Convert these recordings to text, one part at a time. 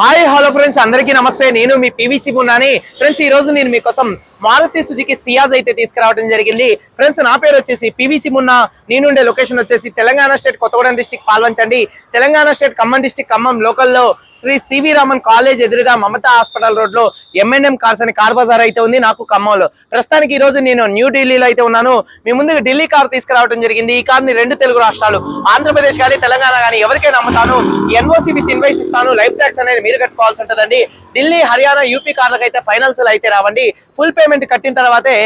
Hi hello friends అందరికీ నమస్తే. నేను మీ పీవీసీ మున్నాని ఫ్రెండ్స్ ఈ రోజు నేను మీకోసం మారుతి సుజుకి సియాజ్ అయితే తీసుకురావడం జరిగింది. ఫ్రెండ్స్ నా పేరు వచ్చేసి పీవీసీ మున్నా నేనుండే లొకేషన్ వచ్చేసి తెలంగాణ స్టేట్ కొత్తగూడెం డిస్టిక్ పాల్వంచండి. తెలంగాణ స్టేట్ ఖమ్మం డిస్టిక్ ఖమ్మం లోకల్లో శ్రీ సివి రామన్ కాలేజ్ ఎదురుగా మమతా హాస్పిటల్ రోడ్లో ఎంఎన్ఎం కార్స్ అని కార్ బజార్ అయితే ఉంది నాకు ఖమ్మంలో. ప్రస్తుతానికి ఈ రోజు నేను న్యూఢిల్లీలో అయితే ఉన్నాను. మీ ముందుకు ఢిల్లీ కార్ తీసుకురావడం జరిగింది. ఈ కార్ని రెండు తెలుగు రాష్ట్రాలు ఆంధ్రప్రదేశ్ కానీ తెలంగాణ కానీ ఎవరికైనా అమ్ముతాను. ఎన్ఓసి విత్ ఇన్వైస్ ఇస్తాను. లైఫ్ ట్యాక్స్ అనేది మీరు కట్టుకోవాల్సి ఉంటుందండి. ఢిల్లీ హర్యానా యూపీ కార్లకు అయితే ఫైనల్స్ అయితే రావండి. ఫుల్ పేమెంట్ కట్టిన తర్వాతే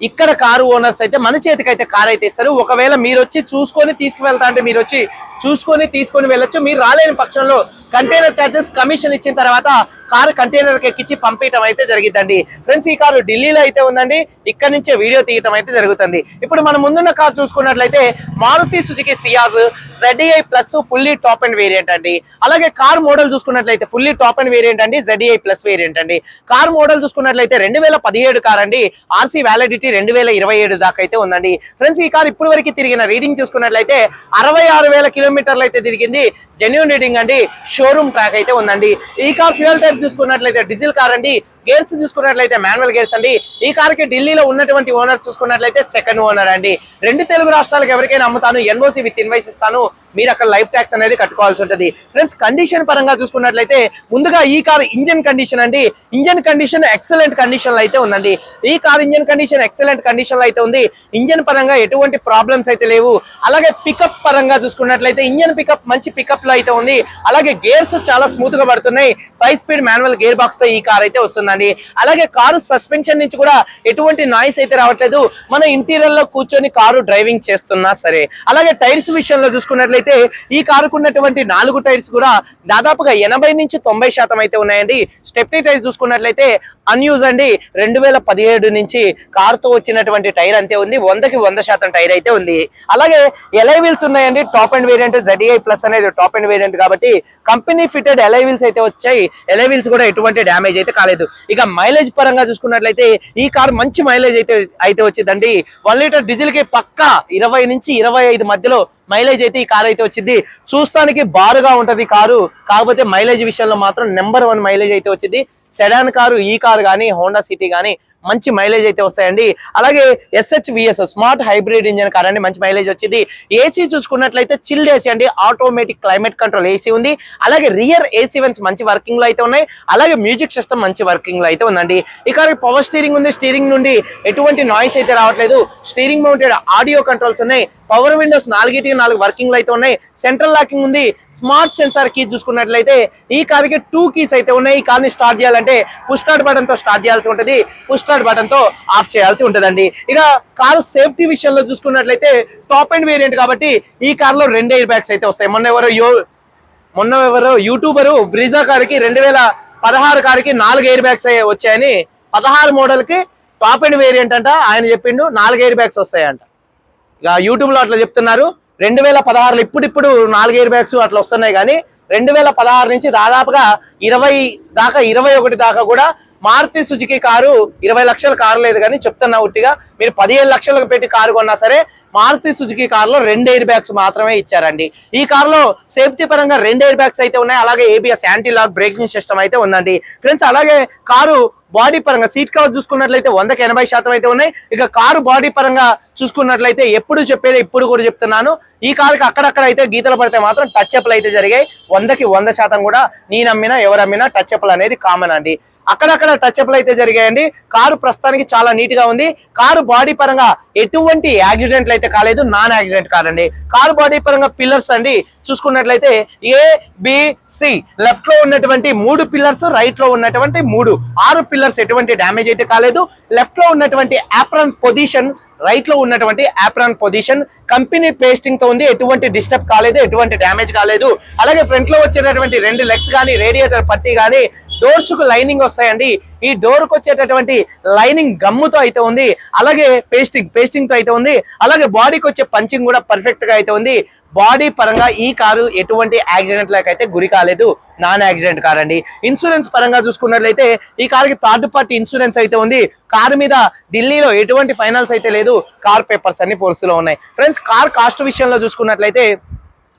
ఇక్కడ కారు ఓనర్స్ అయితే మన చేతికి అయితే కార్ అయితే ఇస్తారు. ఒకవేళ మీరు వచ్చి చూసుకొని తీసుకువెళ్తా అంటే మీరు వచ్చి చూసుకొని తీసుకొని వెళ్ళొచ్చు. మీరు రాలేని పక్షంలో కంటైనర్ చార్జెస్ కమిషన్ ఇచ్చిన తర్వాత కారు కంటైనర్ ఎక్కించి పంపించడం అయితే జరిగిందండి ఫ్రెండ్స్ ఈ కారు ఢిల్లీలో అయితే ఉందండి. ఇక్కడ నుంచే వీడియో తీయటం అయితే జరుగుతుంది. ఇప్పుడు మనం ముందున్న కారు చూసుకున్నట్లయితే Maruti Suzuki Ciaz ZI plus fully top end variant అండి. అలాగే కార్ మోడల్ చూసుకున్నట్లయితే ఫుల్లీ టాప్ అండ్ వేరియంట్ అండి జెడ్ఐ ప్లస్ వేరియంట్ అండి. కార్ మోడల్ చూసుకున్నట్లయితే రెండు వేల పదిహేడు కార్ అండి. ఆర్సీ వ్యాలిడిటీ రెండు వేల ఇరవై ఏడు దాకా అయితే ఉందండి. ఫ్రెండ్స్ ఈ కార్ ఇప్పుడు వరకు తిరిగిన రీడింగ్ చూసుకున్నట్లయితే అరవై ఆరు వేల కిలోమీటర్లు అయితే తిరిగింది. జెన్యున్ రీడింగ్ అండి. షోరూమ్ ట్రాక్ అయితే ఉందండి. ఈ కార్ ఫ్యూయల్ టైప్ చూసుకున్నట్లయితే డీజిల్ కార్ అండి. గేర్స్ చూసుకున్నట్లయితే మాన్యువల్ గేర్స్ అండి. ఈ కార్కి ఢిల్లీలో ఉన్నటువంటి ఓనర్ చూసుకున్నట్లయితే సెకండ్ ఓనర్ అండి. రెండు తెలుగు రాష్ట్రాలకు ఎవరికైనా అమ్ముతాను ఎన్ఓసి విత్ ఇన్వైస్ ఇస్తాను. మీరు అక్కడ లైఫ్ ట్యాక్స్ అనేది కట్టుకోవాల్సి ఉంటుంది. ఫ్రెండ్స్ కండిషన్ పరంగా చూసుకున్నట్లయితే ముందుగా ఈ కార్ ఇంజన్ కండిషన్ అండి. ఇంజన్ కండిషన్ ఎక్సలెంట్ కండిషన్లో అయితే ఉందండి. ఈ కార్ ఇంజన్ కండిషన్ ఎక్సలెంట్ కండిషన్లో అయితే ఉంది. ఇంజన్ పరంగా ఎటువంటి ప్రాబ్లమ్స్ అయితే లేవు. అలాగే పికప్ పరంగా చూసుకున్నట్లయితే ఇంజన్ పికప్ మంచి పికప్లో అయితే ఉంది. అలాగే గేర్స్ చాలా స్మూత్గా పడుతున్నాయి. ఫైవ్ స్పీడ్ మాన్యువల్ గేర్ బాక్స్తో ఈ కార్ అయితే వస్తుందండి. అలాగే కారు సస్పెన్షన్ నుంచి కూడా ఎటువంటి నాయిస్ అయితే రావట్లేదు. మన ఇంటీరియర్లో కూర్చొని కారు డ్రైవింగ్ చేస్తున్నా సరే. అలాగే టైర్స్ విషయంలో చూసుకున్నట్లయితే ఈ కారుకు ఉన్నటువంటి నాలుగు టైర్స్ కూడా దాదాపుగా ఎనభై నుంచి తొంభై శాతం అయితే ఉన్నాయండి. స్టెప్నీ టైర్స్ చూసుకున్నట్లయితే అన్యూజ్ అండి. రెండు వేల పదిహేడు నుంచి కారుతో వచ్చినటువంటి టైర్ అంతే ఉంది. వందకి వంద శాతం టైర్ అయితే ఉంది. అలాగే ఎలై వీల్స్ ఉన్నాయండి. Top end variant ZDI plus అనేది టాప్ అండ్ వేరియంట్ కాబట్టి కంపెనీ ఫిటెడ్ ఎలై వీల్స్ అయితే వచ్చాయి. ఎలై వీల్స్ కూడా ఎటువంటి డ్యామేజ్ అయితే కాలేదు. ఇక మైలేజ్ పరంగా చూసుకున్నట్లయితే ఈ కార్ మంచి మైలేజ్ అయితే అయితే వచ్చిందండి. వన్ లీటర్ డీజిల్కి పక్కా ఇరవై నుంచి ఇరవై ఐదు మధ్యలో మైలేజ్ అయితే ఈ కార్ అయితే వచ్చింది. చూస్తానికి బారుగా ఉంటది కారు. కాకపోతే మైలేజ్ విషయంలో మాత్రం నెంబర్ వన్ మైలేజ్ అయితే వచ్చింది. సెడాన్ కారు ఈ కారు కానీ హోండా సిటీ కానీ మంచి మైలేజ్ అయితే వస్తాయండి. అలాగే SH VS smart hybrid engine car అండి మంచి మైలేజ్ వచ్చింది. ఏసీ చూసుకున్నట్లయితే చిల్డ్ ఏసీ అండి. ఆటోమేటిక్ క్లైమేట్ కంట్రోల్ ఏసీ ఉంది. అలాగే రియర్ ఏసీ వెన్స్ మంచి వర్కింగ్లో అయితే ఉన్నాయి. అలాగే మ్యూజిక్ సిస్టమ్ మంచి వర్కింగ్లో అయితే ఉందండి. ఇక్కడ పవర్ స్టీరింగ్ ఉంది. స్టీరింగ్ నుండి ఎటువంటి నాయిస్ అయితే రావట్లేదు. స్టీరింగ్ మౌంటెడ్ ఆడియో కంట్రోల్స్ ఉన్నాయి. పవర్ విండోస్ నాలుగిటి నాలుగు వర్కింగ్లు అయితే ఉన్నాయి. సెంట్రల్ లాకింగ్ ఉంది. స్మార్ట్ సెన్సార్ కీ చూసుకున్నట్లయితే ఈ కార్కి టూ కీస్ అయితే ఉన్నాయి. ఈ కార్ని స్టార్ట్ చేయాలంటే పుష్ స్టార్ట్ స్టార్ట్ చేయాల్సి ఉంటుంది. పుష్ స్టార్ట్ ఆఫ్ చేయాల్సి ఉంటుందండి. ఇక కారు సేఫ్టీ విషయంలో చూసుకున్నట్లయితే టాప్ అండ్ వేరియంట్ కాబట్టి ఈ కార్లో రెండు ఎయిర్ బ్యాగ్స్ అయితే వస్తాయి. మొన్న ఎవరో యో మొన్న ఎవరో యూట్యూబరు బ్రిజా కారుకి రెండు వేల పదహారు కారుకి నాలుగు ఎయిర్ బ్యాగ్స్ వచ్చాయని పదహారు మోడల్కి టాప్ అండ్ వేరియంట్ అంట. ఆయన చెప్పిండు నాలుగు ఎయిర్ బ్యాగ్స్ వస్తాయంట. యూట్యూబ్లో అట్లా చెప్తున్నారు. రెండు వేల పదహారులో ఇప్పుడిప్పుడు నాలుగు ఎయిర్ బ్యాగ్స్ అట్లా వస్తున్నాయి కానీ రెండు వేల పదహారు నుంచి దాదాపుగా ఇరవై దాకా ఇరవై ఒకటి దాకా కూడా మారుతి సుజుకి కారు ఇరవై లక్షల కారు లేదు కానీ చెప్తున్నా ఉట్టిగా. మీరు పదిహేను లక్షలకు పెట్టి కారు కొన్నా సరే మారుతి సుజుకి కారులో రెండు ఎయిర్ బ్యాగ్స్ మాత్రమే ఇచ్చారండి. ఈ కారులో సేఫ్టీ పరంగా రెండు ఎయిర్ బ్యాగ్స్ అయితే ఉన్నాయి. అలాగే ABS anti lock braking system అయితే ఉందండి. ఫ్రెండ్స్ అలాగే కారు బాడీ పరంగా సీట్ కవర్ చూసుకున్నట్లయితే వందకి ఎనభై శాతం అయితే ఉన్నాయి. ఇక కారు బాడీ పరంగా చూసుకున్నట్లయితే ఎప్పుడు చెప్పేది ఇప్పుడు కూడా చెప్తున్నాను. ఈ కారుకి అక్కడక్కడ అయితే గీతలు పడితే మాత్రం టచ్ అప్లు అయితే జరిగాయి. వందకి వంద శాతం కూడా నేను అమ్మినా ఎవరు అమ్మినా టచ్ అప్లు అనేది కామన్ అండి. అక్కడక్కడ టచ్ అప్లు అయితే జరిగాయండి. కారు ప్రస్తుతానికి చాలా నీట్గా ఉంది. కారు బాడీ పరంగా ఎటువంటి యాక్సిడెంట్లు అయితే కాలేదు. నాన్ యాక్సిడెంట్ కాదండి. కారు బాడీ పరంగా పిల్లర్స్ అండి. చూసుకున్నట్లయితే ఏ బి సి లెఫ్ట్లో ఉన్నటువంటి మూడు పిల్లర్స్ రైట్లో ఉన్నటువంటి మూడు. ఆరు పిల్లర్స్ ఎటువంటి డ్యామేజ్ అయితే కాలేదు. లెఫ్ట్లో ఉన్నటువంటి ఆప్రాన్ పొజిషన్ రైట్లో ఉన్నటువంటి యాప్రాన్ పొజిషన్ కంపెనీ పేస్టింగ్తో ఉంది. ఎటువంటి డిస్టర్బ్ కాలేదు ఎటువంటి డ్యామేజ్ కాలేదు. అలాగే ఫ్రంట్లో వచ్చినటువంటి రెండు లెగ్స్ కానీ రేడియేటర్ పట్టి కానీ డోర్స్కు లైనింగ్ వస్తాయండి. ఈ డోర్కు వచ్చేటటువంటి లైనింగ్ గమ్ముతో అయితే ఉంది. అలాగే పేస్టింగ్ పేస్టింగ్తో అయితే ఉంది. అలాగే బాడీకి వచ్చే పంచింగ్ కూడా పర్ఫెక్ట్గా అయితే ఉంది. బాడీ పరంగా ఈ కారు ఎటువంటి యాక్సిడెంట్ అయితే గురి కాలేదు. నాన్ యాక్సిడెంట్ కార్ అండి. ఇన్సూరెన్స్ పరంగా చూసుకున్నట్లయితే ఈ కార్కి థర్డ్ పార్టీ ఇన్సూరెన్స్ అయితే ఉంది. కారు మీద ఢిల్లీలో ఎటువంటి ఫైనాన్స్ అయితే లేదు. కార్ పేపర్స్ అన్ని ఫోర్స్లో ఉన్నాయి. ఫ్రెండ్స్ కార్ కాస్ట్ విషయంలో చూసుకున్నట్లయితే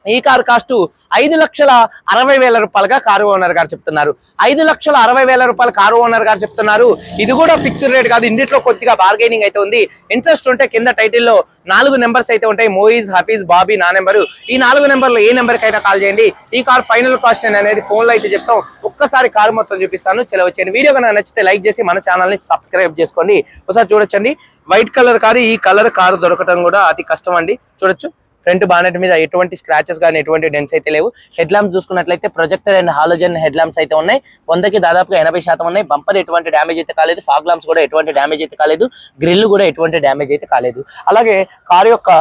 ఈ కారు కాస్ట్ ఐదు లక్షల అరవై వేల రూపాయలుగా కారు ఓనర్ గారు చెప్తున్నారు. ఐదు లక్షల అరవై వేల రూపాయల కారు ఓనర్ గారు చెప్తున్నారు. ఇది కూడా ఫిక్స్డ్ రేట్ కాదు ఇందులో కొద్దిగా బార్గెనింగ్ అయితే ఉంది. ఇంట్రెస్ట్ ఉంటే కింద టైటిల్లో నాలుగు నెంబర్స్ అయితే ఉంటాయి. మోయిజ్ హఫీజ్ బాబీ నా నెంబరు ఈ నాలుగు నెంబర్లో ఏ నెంబర్ కైనా కాల్ చేయండి. ఈ కార్ ఫైనల్ కాస్ట్ అనేది ఫోన్లో అయితే చెప్తాం. ఒక్కసారి కారు మొత్తం చూపిస్తాను. చెలవచ్చండి వీడియో కనుక నచ్చితే లైక్ చేసి మన ఛానల్ని సబ్స్క్రైబ్ చేసుకోండి. ఒకసారి చూడొచ్చండి. వైట్ కలర్ కారు ఈ కలర్ కారు దొరకటం కూడా అతి కష్టం అండి. చూడొచ్చు. ఫ్రంట్ బానెట్ మీద ఎటువంటి స్క్రాచెస్ కానీ ఎటువంటి డెన్స్ అయితే లేవు. హెడ్ ల్యాంప్స్ చూసుకున్నట్లయితే projector and halogen head lamps అయితే ఉన్నాయి. వందకి దాదాపుగా ఎనభై శాతం ఉన్నాయి. బంపర్ ఎటువంటి డ్యామేజ్ అయితే కాలేదు. ఫాగ్ ల్యాంప్స్ కూడా ఎటువంటి డ్యామేజ్ అయితే కాలేదు. గ్రిల్ కూడా ఎటువంటి డ్యామేజ్ అయితే కాలేదు. అలాగే కారు యొక్క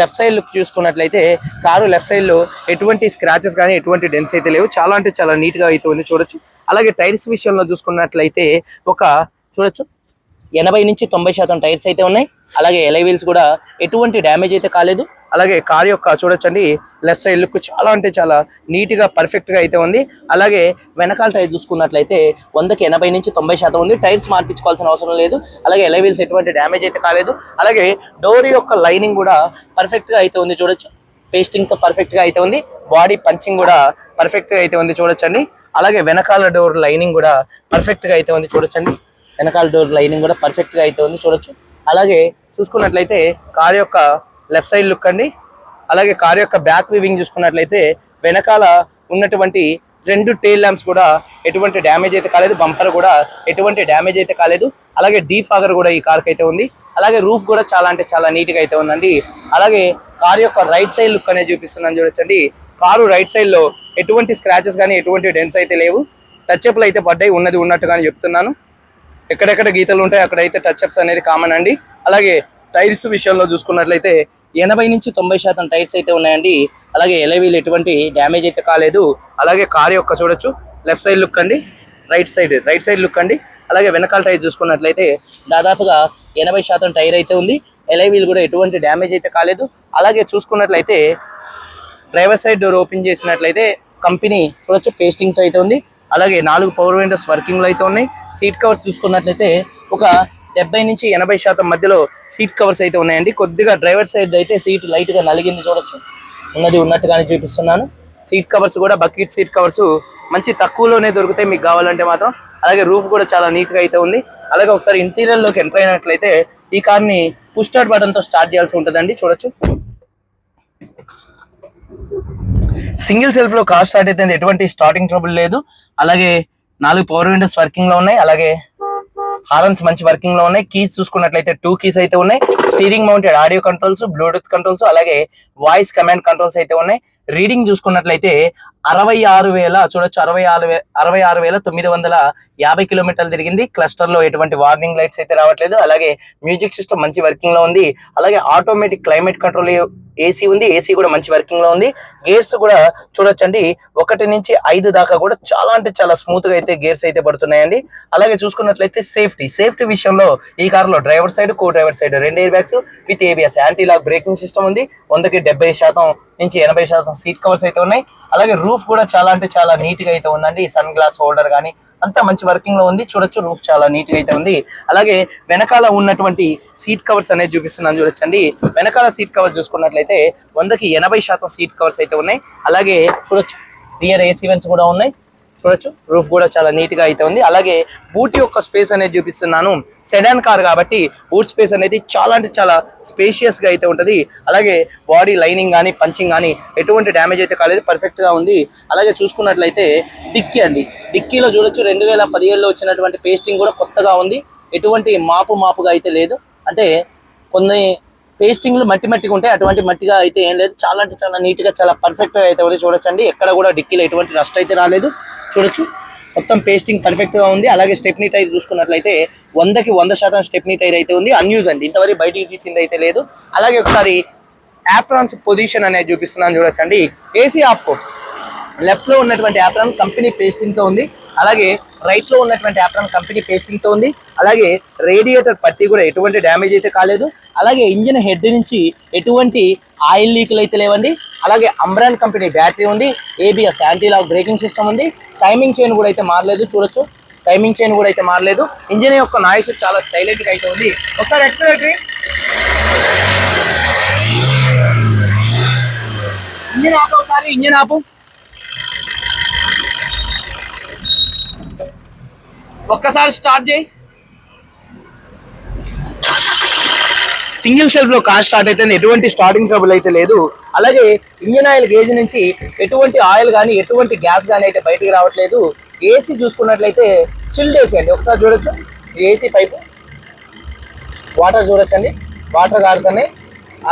లెఫ్ట్ సైడ్ లుక్ చూసుకున్నట్లయితే కారు లెఫ్ట్ సైడ్లో ఎటువంటి స్క్రాచెస్ కానీ ఎటువంటి డెన్స్ అయితే లేవు. చాలా అంటే చాలా నీట్గా అయితే ఉంది. చూడొచ్చు. అలాగే టైర్స్ విషయంలో చూసుకున్నట్లయితే ఒక చూడొచ్చు. ఎనభై నుంచి తొంభై శాతం టైర్స్ అయితే ఉన్నాయి. అలాగే ఎలై వీల్స్ కూడా ఎటువంటి డ్యామేజ్ అయితే కాలేదు. అలాగే కార్ యొక్క చూడొచ్చండి లెఫ్ట్ సైడ్ లుక్ చాలా అంటే చాలా నీట్గా పర్ఫెక్ట్గా అయితే ఉంది. అలాగే వెనకాల టైర్ చూసుకున్నట్లయితే వందకి ఎనభై నుంచి తొంభై శాతం ఉంది. టైర్స్ మార్పించుకోవాల్సిన అవసరం లేదు. అలాగే ఎలైవీల్స్ ఎటువంటి డ్యామేజ్ అయితే కాలేదు. అలాగే డోర్ యొక్క లైనింగ్ కూడా పర్ఫెక్ట్గా అయితే ఉంది చూడొచ్చు. పేస్టింగ్తో పర్ఫెక్ట్గా అయితే ఉంది. బాడీ పంచింగ్ కూడా పర్ఫెక్ట్గా అయితే ఉంది చూడొచ్చండి. అలాగే వెనకాల డోర్ లైనింగ్ కూడా పర్ఫెక్ట్గా అయితే ఉంది చూడొచ్చండి. వెనకాల డోర్ లైనింగ్ కూడా పర్ఫెక్ట్గా అయితే ఉంది చూడొచ్చు. అలాగే చూసుకున్నట్లయితే కార్ యొక్క లెఫ్ట్ సైడ్ లుక్ అండి. అలాగే కార్ యొక్క బ్యాక్ వివింగ్ చూసుకున్నట్లయితే వెనకాల ఉన్నటువంటి రెండు టైల్ ల్యాంప్స్ కూడా ఎటువంటి డ్యామేజ్ అయితే కాలేదు బంపర్ కూడా ఎటువంటి డ్యామేజ్ అయితే కాలేదు. అలాగే డీ ఫాగర్ కూడా ఈ కార్కి అయితే ఉంది. అలాగే రూఫ్ కూడా చాలా అంటే చాలా నీట్గా అయితే ఉందండి. అలాగే కార్ యొక్క రైట్ సైడ్ లుక్ అనేది చూపిస్తున్నాను చూడొచ్చండి. కారు రైట్ సైడ్లో ఎటువంటి స్క్రాచెస్ కానీ ఎటువంటి డెన్స్ అయితే లేవు. టచ్అప్లు అయితే పడ్డాయి ఉన్నది ఉన్నట్టుగానే చెప్తున్నాను. ఎక్కడెక్కడ గీతలు ఉంటాయి అక్కడైతే టచ్అప్స్ అనేది కామన్ అండి. అలాగే టైర్స్ విషయంలో చూసుకున్నట్లయితే ఎనభై నుంచి తొంభై శాతం టైర్స్ అయితే ఉన్నాయండి. అలాగే ఎలవీలు ఎటువంటి డ్యామేజ్ అయితే కాలేదు. అలాగే కార్ యొక్క చూడొచ్చు. లెఫ్ట్ సైడ్ లుక్ అండి. Right side right side look అండి. అలాగే వెనకాల టైర్ చూసుకున్నట్లయితే దాదాపుగా ఎనభై శాతం టైర్ అయితే ఉంది. ఎలవీలు కూడా ఎటువంటి డ్యామేజ్ అయితే కాలేదు. అలాగే చూసుకున్నట్లయితే డ్రైవర్ సైడ్ డోర్ ఓపెన్ చేసినట్లయితే కంపెనీ చూడొచ్చు పేస్టింగ్తో అయితే ఉంది. అలాగే నాలుగు పవర్ విండోస్ వర్కింగ్లు అయితే ఉన్నాయి. సీట్ కవర్స్ చూసుకున్నట్లయితే ఒక డెబ్బై నుంచి ఎనభై శాతం మధ్యలో సీట్ కవర్స్ అయితే ఉన్నాయండి. కొద్దిగా డ్రైవర్ సైడ్ అయితే సీట్ లైట్గా నలిగింది చూడొచ్చు. ఉన్నది ఉన్నట్టుగానే చూపిస్తున్నాను. సీట్ కవర్స్ కూడా బకెట్ సీట్ కవర్స్ మంచి తక్కువలోనే దొరుకుతాయి మీకు కావాలంటే మాత్రం. అలాగే రూఫ్ కూడా చాలా నీట్గా అయితే ఉంది. అలాగే ఒకసారి ఇంటీరియర్లోకి ఎంటర్ అయినట్లయితే ఈ కార్ని పుష్ స్టార్ట్ బటన్తో స్టార్ట్ చేయాల్సి ఉంటుందండి. చూడొచ్చు. సింగిల్ సెల్ఫ్లో కార్ స్టార్ట్ అయితే ఎటువంటి స్టార్టింగ్ ట్రబుల్ లేదు. అలాగే నాలుగు పవర్ విండోస్ వర్కింగ్లో ఉన్నాయి. అలాగే హారన్స్ మంచి వర్కింగ్లో ఉన్నాయి. కీస్ చూసుకున్నట్లయితే టూ కీస్ అయితే ఉన్నాయి. Steering mounted audio controls bluetooth controls అలాగే వాయిస్ కమాండ్ కంట్రోల్స్ అయితే ఉన్నాయి. రీడింగ్ చూసుకున్నట్లయితే అరవై ఆరు వేల చూడొచ్చు అరవై ఆరు అరవై ఆరు వేల తొమ్మిది వందల యాభై కిలోమీటర్లు తిరిగింది. క్లస్టర్లో ఎటువంటి వార్నింగ్ లైట్స్ అయితే రావట్లేదు. అలాగే మ్యూజిక్ సిస్టమ్ మంచి వర్కింగ్లో ఉంది. అలాగే ఆటోమేటిక్ క్లైమేట్ కంట్రోల్ ఏసీ ఉంది ఏసీ కూడా మంచి వర్కింగ్లో ఉంది. గేర్స్ కూడా చూడొచ్చండి. ఒకటి నుంచి ఐదు దాకా కూడా చాలా అంటే చాలా స్మూత్గా అయితే గేర్స్ అయితే పడుతున్నాయండి. అలాగే చూసుకున్నట్లయితే సేఫ్టీ సేఫ్టీ విషయంలో ఈ కార్లో driver side co driver side రెండు air bags with ABS anti lock braking system ఉంది. వందకి డెబ్బై శాతం నుంచి ఎనభై శాతం సీట్ కవర్స్ అయితే ఉన్నాయి. అలాగే రూఫ్ కూడా చాలా అంటే చాలా నీట్గా అయితే ఉందండి. సన్ గ్లాస్ హోల్డర్ కానీ అంతా మంచి వర్కింగ్లో ఉంది. చూడొచ్చు రూఫ్ చాలా నీట్గా అయితే ఉంది. అలాగే వెనకాల ఉన్నటువంటి సీట్ కవర్స్ అనేది చూపిస్తున్నాను చూడొచ్చండి. వెనకాల సీట్ కవర్స్ చూసుకున్నట్లయితే వందకి ఎనభై శాతం సీట్ కవర్స్ అయితే ఉన్నాయి. అలాగే చూడొచ్చు రియర్ ఏసీ వెన్స్ కూడా ఉన్నాయి. చూడొచ్చు. రూఫ్ కూడా చాలా నీట్గా అయితే ఉంది. అలాగే బూట్ యొక్క స్పేస్ అనేది చూపిస్తున్నాను. సెడాన్ కార్ కాబట్టి బూట్ స్పేస్ అనేది చాలా అంటే చాలా స్పేషియస్గా అయితే ఉంటుంది. అలాగే బాడీ లైనింగ్ కానీ పంచింగ్ కానీ ఎటువంటి డ్యామేజ్ అయితే కాలేదు. పర్ఫెక్ట్గా ఉంది. అలాగే చూసుకున్నట్లయితే డిక్కీ అండి. డిక్కీలో చూడొచ్చు. రెండు వేల పదిహేడులో వచ్చినటువంటి పేస్టింగ్ కూడా కొత్తగా ఉంది. ఎటువంటి మాపు మాపుగా అయితే లేదు. అంటే కొన్ని పేస్టింగ్లు మట్టి మట్టిగా ఉంటాయి. అటువంటి మట్టిగా అయితే ఏం లేదు. చాలా అంటే చాలా నీట్గా చాలా పర్ఫెక్ట్గా అయితే ఉంది. చూడొచ్చండి. ఎక్కడ కూడా డిక్కీలో ఎటువంటి రస్ట్ అయితే రాలేదు. చూడొచ్చు. మొత్తం పేస్టింగ్ పర్ఫెక్ట్గా ఉంది. అలాగే స్టెప్నీ టైర్ చూసుకున్నట్లయితే వందకి వంద శాతం స్టెప్నీ టైర్ అయితే ఉంది. అన్యూజ్ అండి. ఇంతవరకు బయటికి తీసింది అయితే లేదు. అలాగే ఒకసారి యాప్రాన్స్ పొజిషన్ అనేది చూపిస్తున్నాను చూడొచ్చండి. ఏసీ ఆప్కో లెఫ్ట్లో ఉన్నటువంటి యాప్రాన్ కంపెనీ పేస్టింగ్తో ఉంది. అలాగే రైట్లో ఉన్నటువంటి యాప్రాన్ కంపెనీ పేస్టింగ్తో ఉంది. అలాగే రేడియేటర్ పట్టి కూడా ఎటువంటి డ్యామేజ్ అయితే కాలేదు. అలాగే ఇంజిన్ హెడ్ నుంచి ఎటువంటి ఆయిల్ లీకులు అయితే లేవండి. అలాగే అంబ్రాన్ కంపెనీ బ్యాటరీ ఉంది. ABS anti lock braking system ఉంది. టైమింగ్ చైన్ కూడా అయితే మారలేదు చూడొచ్చు. టైమింగ్ చైన్ కూడా అయితే మారలేదు. ఇంజిన్ యొక్క నాయిస్ చాలా సైలెంట్గా అయితే ఉంది. ఒకసారి ఎక్సలేటరీ ఇంజిన్ ఆపు ఒకసారి ఇంజిన్ ఇంజన్ ఆపు. ఒక్కసారి స్టార్ట్ చేయి. సింగిల్ షెల్ఫ్లో కార్ స్టార్ట్ అయితే ఎటువంటి స్టార్టింగ్ ట్రబుల్ అయితే లేదు. అలాగే ఇంజన్ ఆయిల్ గేజ్ నుంచి ఎటువంటి ఆయిల్ కానీ ఎటువంటి గ్యాస్ కానీ అయితే బయటికి రావట్లేదు. ఏసీ చూసుకున్నట్లయితే చిల్డ్ ఏసీ అండి. ఒకసారి చూడొచ్చు. AC pipe. వాటర్ చూడొచ్చండి. వాటర్ కారుతున్నాయి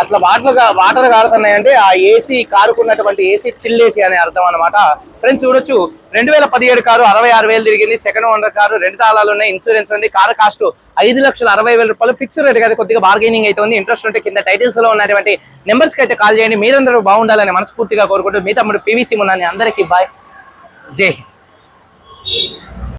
అట్లా వాటర్ వాటర్ కారుతున్నాయి అంటే ఆ ఏసీ కారుకున్నటువంటి ఏసీ చిల్లేసి అనే అర్థం అనమాట ఫ్రెండ్స్ చూడొచ్చు. రెండు వేల పదిహేడు కారు అరవై ఆరు వేలు తిరిగింది. సెకండ్ ఓనర్ కారు రెండు తాళాలు ఉన్నాయి. ఇన్సూరెన్స్ ఉంది. కారు కాస్ట్ ఐదు లక్షల అరవై వేల రూపాయలు. ఫిక్స్ రేట్ కదా కొద్దిగా బార్గెనింగ్ అయితే ఉంది. ఇంట్రెస్ట్ ఉంటే కింద టైటిల్స్లో ఉన్నటువంటి నెంబర్స్కి అయితే కాల్ చేయండి. మీరందరూ బాగుండాలని మనస్ఫూర్తిగా కోరుకుంటూ మీ తమ్ముడు పివిసి మున్నాని అందరికీ బాయ్ జై